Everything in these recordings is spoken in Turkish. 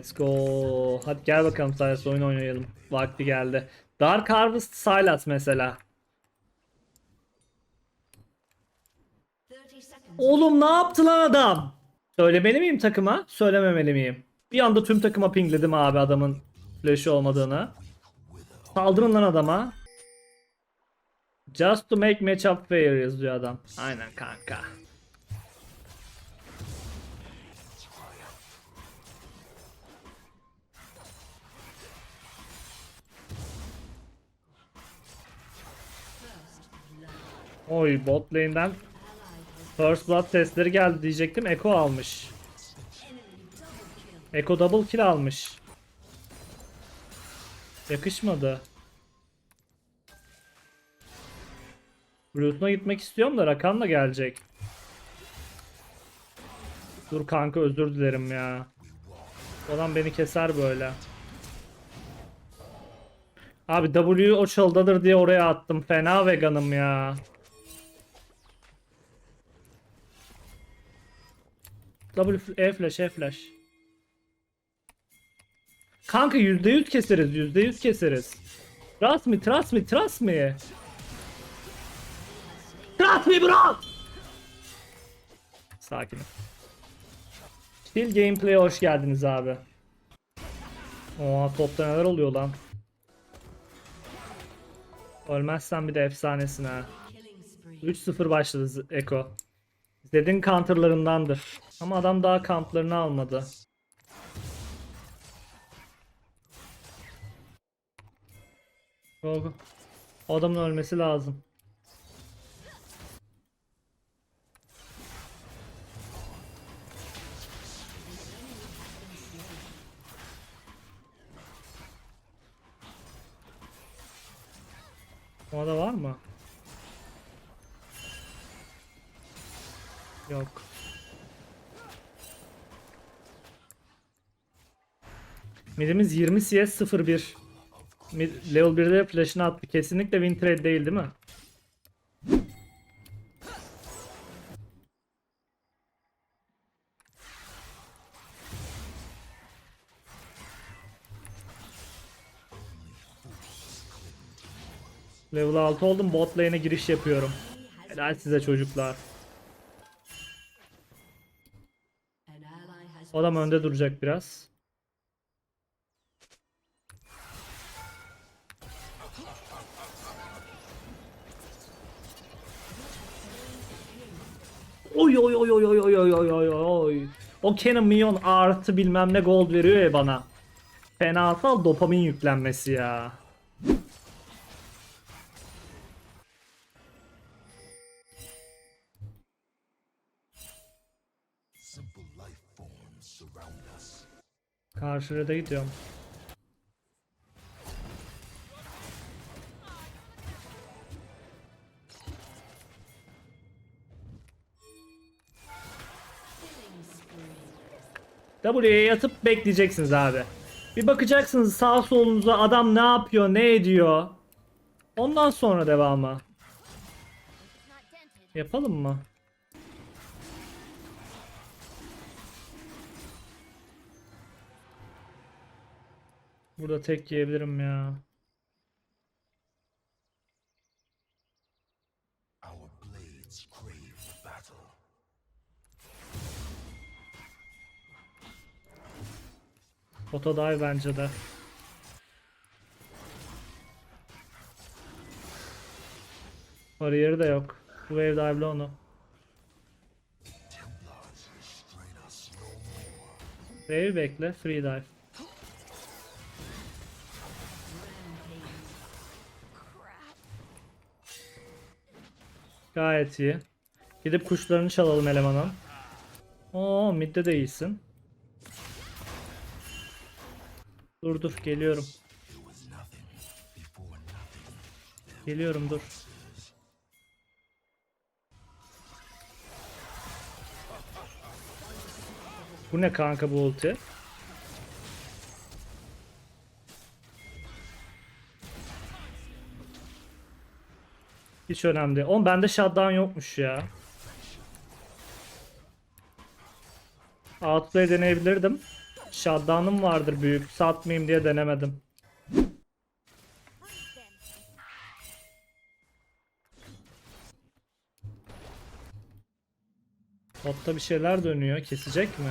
Let's go. Hadi gel bakalım Sylas oyun oynayalım. Vakti geldi. Dark Harvest Sylas mesela. Oğlum ne yaptı lan adam? Söylemeli miyim takıma? Söylememeli miyim? Bir anda tüm takıma pingledim abi adamın flash'ı olmadığını. Saldırın lan adama. Just to make matchup fair yazıyor adam. Aynen kanka. Oy bot lane'den First Blood testleri geldi diyecektim. Echo almış. Echo double kill almış. Yakışmadı. Bruce'una gitmek istiyorum da Rakan da gelecek. Dur kanka özür dilerim ya. Olan beni keser böyle. Abi W o çaldadır diye oraya attım. Fena veganım ya. W E flash E flash. Kanka %100 keseriz %100 keseriz. Trust me trust me trust me. Trust me bro. Sakin. ol. Chill Gameplay'e hoş geldiniz abi. Oha topta neler oluyor lan. Ölmezsen bir de efsanesin ha. 3-0 başladı Eko. Zed'in counterlarındandır. Ama adam daha kamplarını almadı. Go. O adamın ölmesi lazım. O da var mı? Yok. Midimiz 20 CS 01. Mid, level 1'de flash'ını attı. Kesinlikle win trade değil değil mi? Level 6 oldum. Bot lane'e giriş yapıyorum. Helal size çocuklar. Adam önde duracak biraz. Oy oy oy oy oy oy oy oy oy oy. O Canon Milyon artı bilmem ne gold veriyor ya bana. Fenasal dopamin yüklenmesi ya. Karşıya da gidiyorum. W'ye yatıp bekleyeceksiniz abi. Bir bakacaksınız sağ solunuza adam ne yapıyor, ne ediyor. Ondan sonra devamı. Yapalım mı? Burada tek yiyebilirim ya. Foto dive bence de. Bariyeri de yok. Bu wave dive'la onu. Wave bekle. Free dive. Gayet iyi. Gidip kuşlarını çalalım elemanın. Oo midde de iyisin. Dur dur geliyorum. Geliyorum dur. Bu ne kanka bu ulti? Hiç önemli değil. Oğlum bende shutdown yokmuş ya. Outplay deneyebilirdim. Shutdown'um vardır büyük. Satmayayım diye denemedim. Botta bir şeyler dönüyor. Kesecek mi?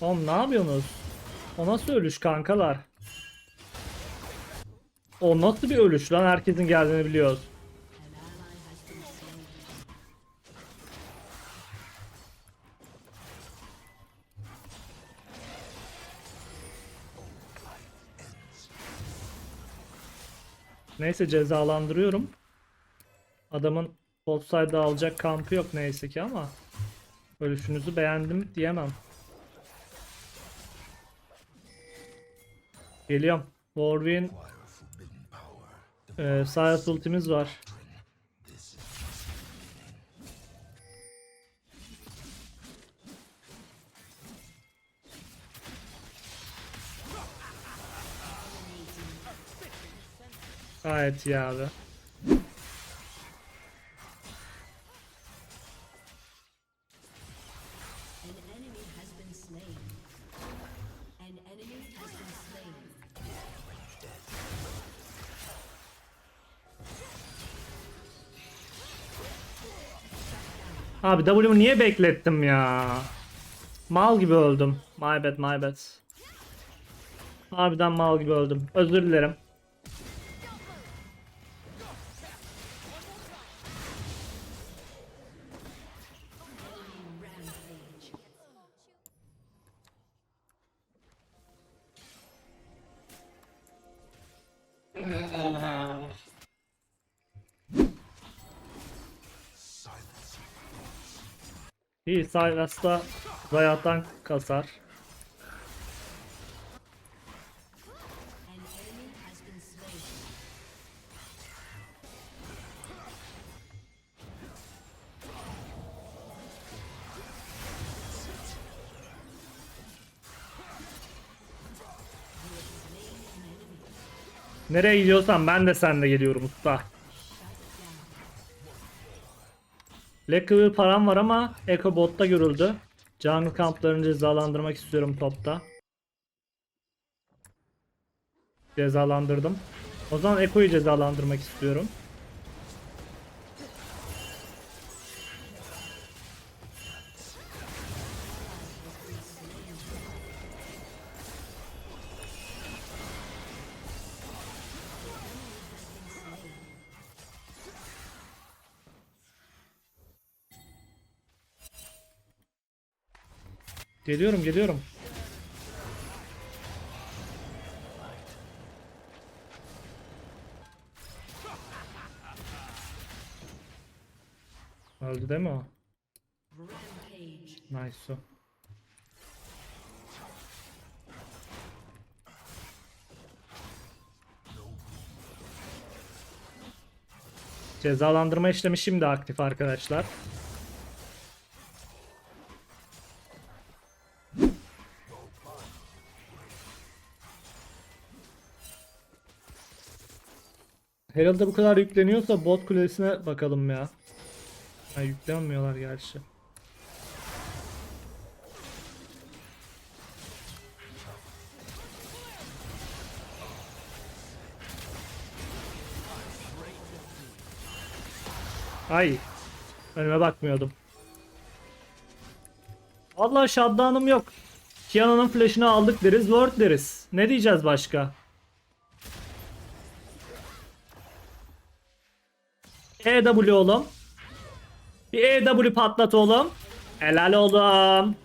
Oğlum ne yapıyorsunuz? O nasıl ölüş kankalar? O nasıl bir ölüş lan? Herkesin geldiğini biliyoruz. Neyse cezalandırıyorum. Adamın offside'da alacak kampı yok neyse ki ama ölüşünüzü beğendim diyemem. Geliyorum. Warwick'in e, Sylas ultimiz var. Gayet iyi abi. Abi W'mu niye beklettim ya? Mal gibi öldüm. My bad my bad. Harbiden mal gibi öldüm. Özür dilerim. İyi Sylas'ta hayattan kasar. An enemy has been slain. Nereye gidiyorsan ben de seninle geliyorum usta. Lekıvı param var ama Echo botta görüldü. Jungle kamplarını cezalandırmak istiyorum topta. Cezalandırdım. O zaman Echo'yu cezalandırmak istiyorum. Geliyorum geliyorum. Öldü değil mi o? Nice o. Cezalandırma işlemi şimdi aktif arkadaşlar. Herald'a bu kadar yükleniyorsa bot kulesine bakalım ya. Ha, yüklenmiyorlar gerçi. Ay. Önüme bakmıyordum. Vallahi shutdown'um yok. Kiana'nın flash'ını aldık deriz, word deriz. Ne diyeceğiz başka? EW oğlum. Bir EW patlat oğlum. Helal oğlum.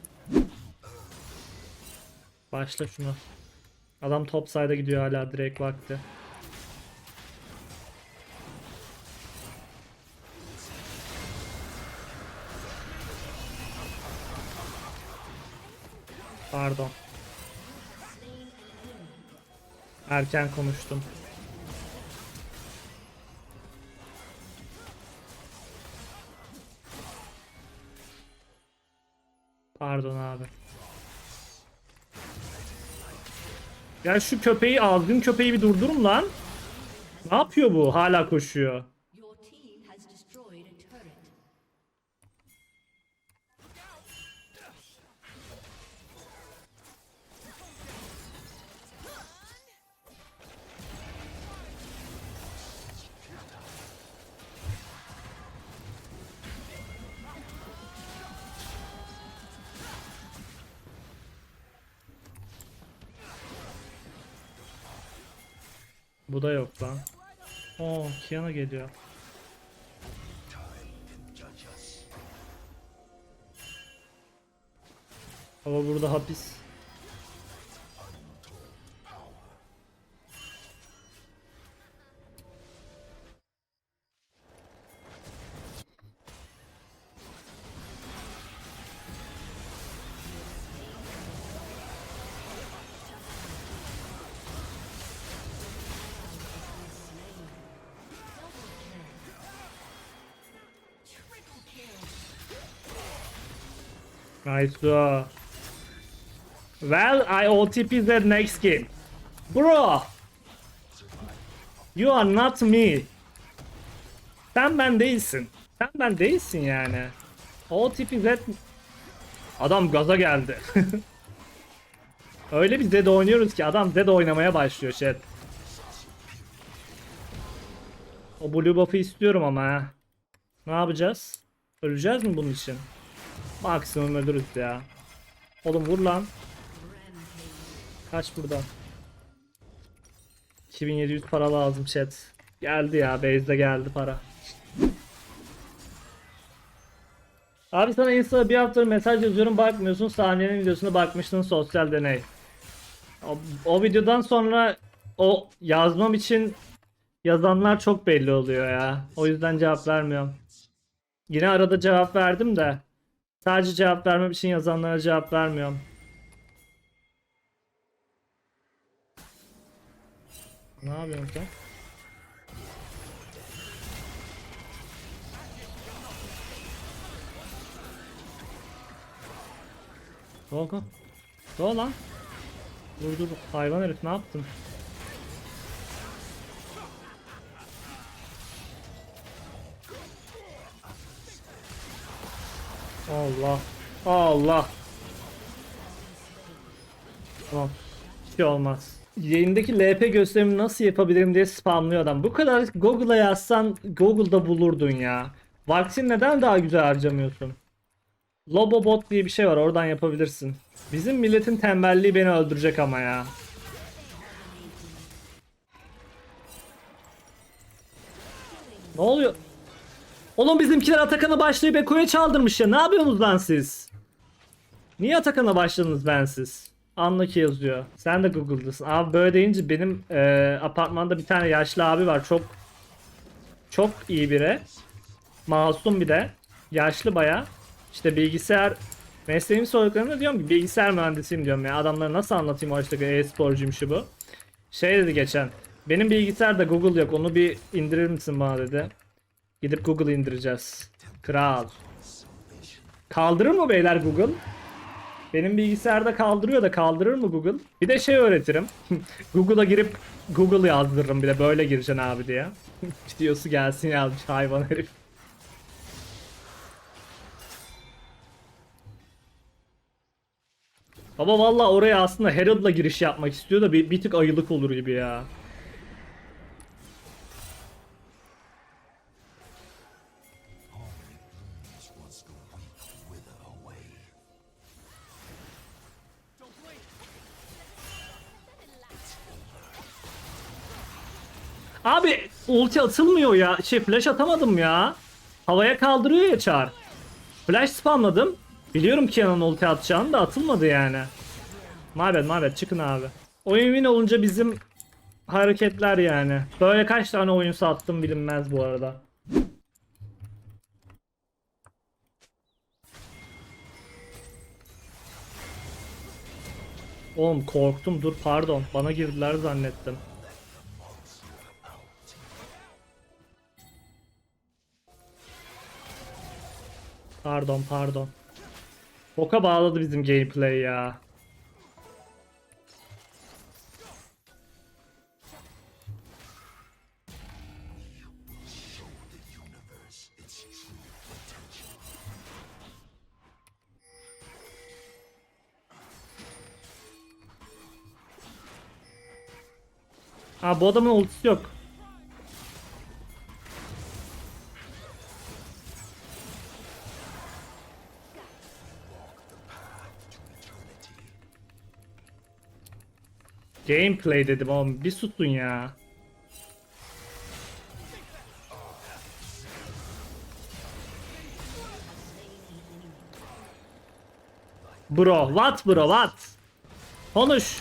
Başla şunu. Adam top side'a gidiyor hala direkt vakti. Pardon. Erken konuştum. Pardon abi. Ya şu köpeği azgın köpeği bir durdurun lan. Ne yapıyor bu? Hala koşuyor. Bu da yok lan. Oo Kiana geliyor. Ama burada hapis. Nice bro. Well, I OTP the next game. Bro! You are not me. Sen ben değilsin. Sen ben değilsin yani. OTP Z... Adam gaza geldi. Öyle bir Zed oynuyoruz ki adam Zed oynamaya başlıyor chat. O blue buff'ı istiyorum ama ha. Ne yapacağız? Öleceğiz mi bunun için? Maksimum ölürüz ya. Oğlum vur lan. Kaç buradan. 2700 para lazım chat. Geldi ya base'de geldi para. Abi sana Insta'da bir haftadır mesaj yazıyorum bakmıyorsun. Saniyenin videosuna bakmıştın sosyal deney. O, o videodan sonra o yazmam için yazanlar çok belli oluyor ya. O yüzden cevap vermiyorum. Yine arada cevap verdim de sadece cevap vermem için yazanlara cevap vermiyorum. Ne yapıyorsun sen? Go. Go lan. Dur dur hayvan herif ne yaptın? Allah. Allah. Tamam. Bir şey olmaz. Yayındaki LP gösterimi nasıl yapabilirim diye spamlıyor adam. Bu kadar Google'a yazsan Google'da bulurdun ya. Vaktin neden daha güzel harcamıyorsun? Lobobot diye bir şey var oradan yapabilirsin. Bizim milletin tembelliği beni öldürecek ama ya. Ne oluyor? Oğlum bizimkiler Atakan'a başlayıp Eko'ya çaldırmış ya. Ne yapıyorsunuz lan siz? Niye Atakan'a başladınız bensiz? Anla ki yazıyor. Sen de Google'dasın. Abi böyle deyince benim e, apartmanda bir tane yaşlı abi var. Çok çok iyi biri. Masum bir de. Yaşlı baya. İşte bilgisayar mesleğimi sorduklarında diyorum ki bilgisayar mühendisiyim diyorum ya. Adamlara nasıl anlatayım o işte e-sporcuyum şu bu. Şey dedi geçen. Benim bilgisayarda Google yok. Onu bir indirir misin bana dedi. Gidip Google indireceğiz. Kral. Kaldırır mı beyler Google? Benim bilgisayarda kaldırıyor da kaldırır mı Google? Bir de şey öğretirim. Google'a girip Google yazdırırım bir de böyle gireceksin abi diye. Videosu gelsin yazmış hayvan herif. Baba valla oraya aslında Herald'la giriş yapmak istiyor da bir, bir tık ayılık olur gibi ya. Abi ulti atılmıyor ya. Şey flash atamadım ya. Havaya kaldırıyor ya çar. Flash spamladım. Biliyorum ki yanına ulti atacağını da atılmadı yani. Mabet mabet çıkın abi. Oyun win olunca bizim hareketler yani. Böyle kaç tane oyun sattım bilinmez bu arada. Oğlum korktum dur pardon bana girdiler zannettim. Pardon pardon. Boka bağladı bizim gameplay ya. Ha bu adamın ultisi yok. Gameplay dedim oğlum bir susun ya. Bro, what bro, what? Konuş.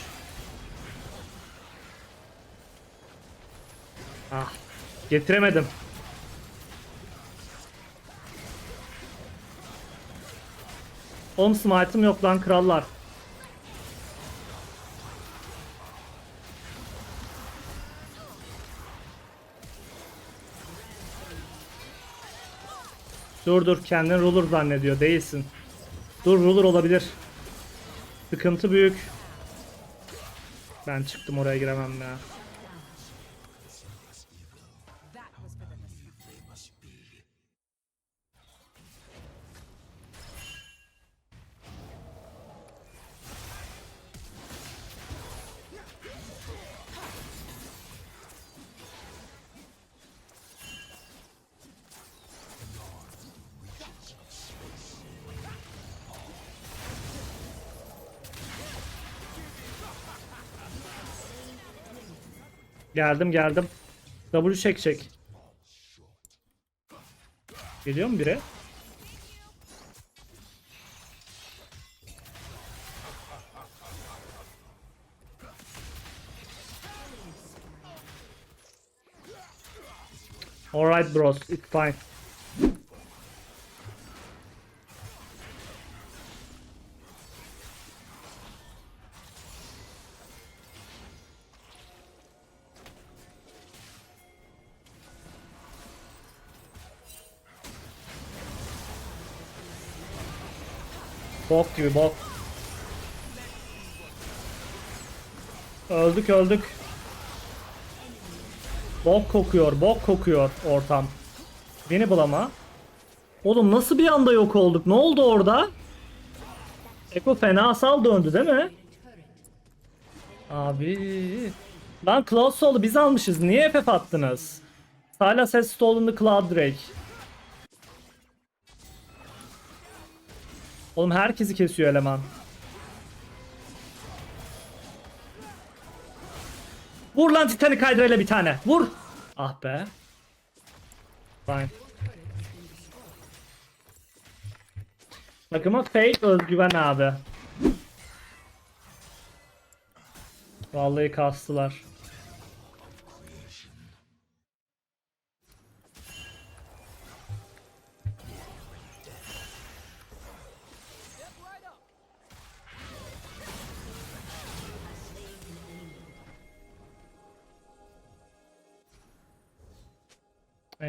Ah, getiremedim. On smart'ım yok lan krallar. Dur dur kendini ruler zannediyor değilsin. Dur ruler olabilir. Sıkıntı büyük. Ben çıktım oraya giremem ya. Geldim geldim. W çek çek. Geliyor mu biri? Alright bros, it's fine. Gibi bok. Öldük öldük. Bok kokuyor, bok kokuyor ortam. Beni bulama. Oğlum nasıl bir anda yok olduk? Ne oldu orada? Eko fenasal döndü değil mi? Abi. Lan Cloud Soul'u biz almışız. Niye FF attınız? Hala ses stolen the Cloud Drake. Oğlum herkesi kesiyor eleman. Vur lan Titanic Hydra ile bir tane. Vur. Ah be. Fine. Takıma fake özgüven abi. Vallahi kastılar.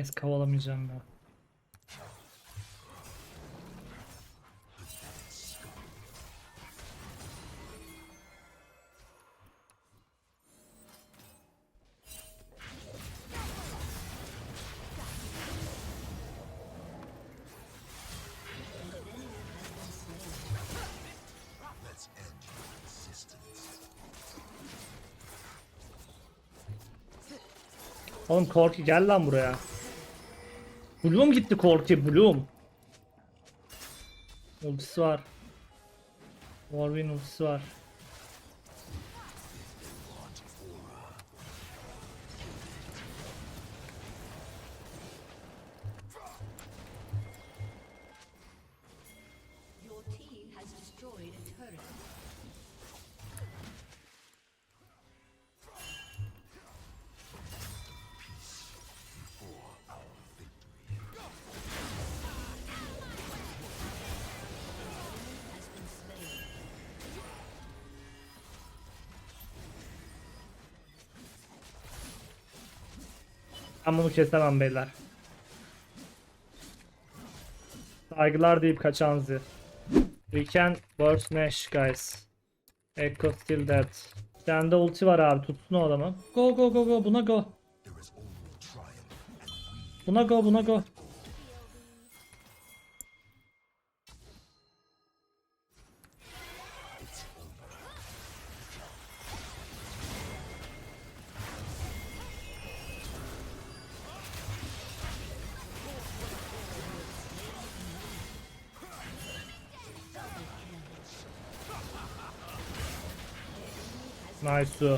Neyse kovalamayacağım existence. Oğlum Korki gel lan buraya. Bloom gitti Korki Bloom. Ultisi var. Warwin ultisi var. Ben bunu kesemem beyler. Saygılar deyip kaçan zi. We can burst Nash guys. Echo still dead. Sende ulti var abi tutsun o adamı. Go go go go buna go. Buna go buna go. Nice.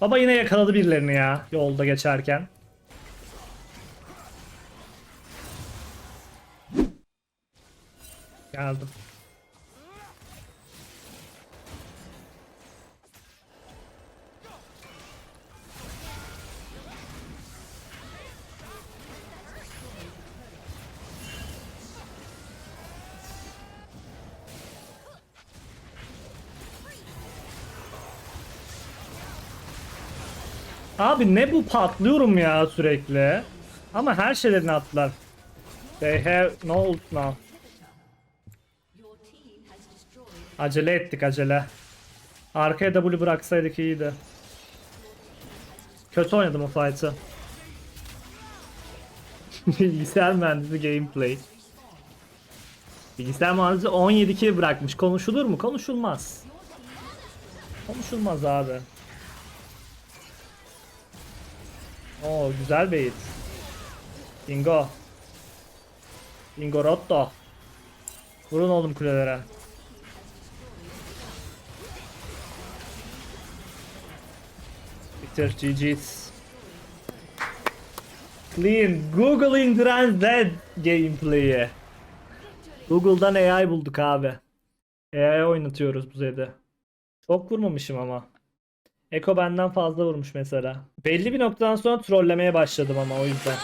Baba yine yakaladı birilerini ya yolda geçerken. Geldim. Abi ne bu patlıyorum ya sürekli. Ama her şeylerini attılar. They have no ult now. Acele ettik acele. Arkaya W bıraksaydık iyiydi. Kötü oynadım o fight'ı. Bilgisayar mühendisi gameplay. Bilgisayar mühendisi 17 kill bırakmış. Konuşulur mu? Konuşulmaz. Konuşulmaz abi. Oo güzel bait. Bingo. Bingo Rotto. Vurun oğlum kulelere. Bitir GG's. Clean. Googling Translate gameplay'i. Google'dan AI bulduk abi. AI oynatıyoruz bu zede. Çok vurmamışım ama. Eko benden fazla vurmuş mesela. Belli bir noktadan sonra trollemeye başladım ama o yüzden.